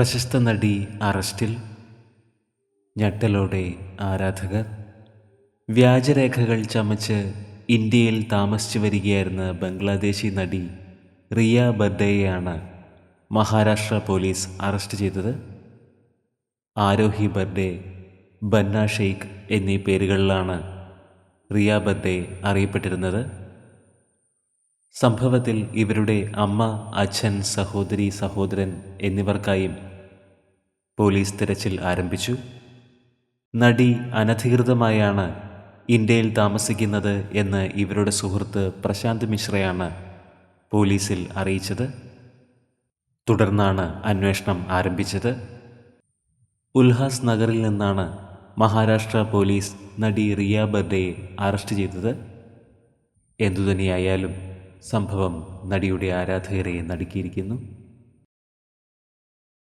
പ്രശസ്ത നടി അറസ്റ്റിൽ ഞെട്ടലോടെ ആരാധകർ. വ്യാജരേഖകൾ ചമച്ച് ഇന്ത്യയിൽ താമസിച്ചു വരികയായിരുന്ന ബംഗ്ലാദേശി നടി റിയ ബർദയെയാണ് മഹാരാഷ്ട്ര പോലീസ് അറസ്റ്റ് ചെയ്തത്. ആരോഹി ബർഡെ ബന്ന ഷെയ്ഖ് എന്നീ പേരുകളിലാണ് റിയ ബർദെ അറിയപ്പെട്ടിരുന്നത്. സംഭവത്തിൽ ഇവരുടെ അമ്മ അച്ഛൻ സഹോദരി സഹോദരൻ എന്നിവർക്കായും പോലീസ് തിരച്ചിൽ ആരംഭിച്ചു. നടി അനധികൃതമായാണ് ഇന്ത്യയിൽ താമസിക്കുന്നത് എന്ന് ഇവരുടെ സുഹൃത്ത് പ്രശാന്ത് മിശ്രയാണ് പോലീസിൽ അറിയിച്ചത്. തുടർന്നാണ് അന്വേഷണം ആരംഭിച്ചത്. ഉൽഹാസ് നഗറിൽ നിന്നാണ് മഹാരാഷ്ട്ര പോലീസ് നടി റിയ ബർഡയെ അറസ്റ്റ് ചെയ്തത്. എന്തുതന്നെയായാലും സംഭവം നടിയുടെ ആരാധകരെ നടുക്കിയിരിക്കുന്നു.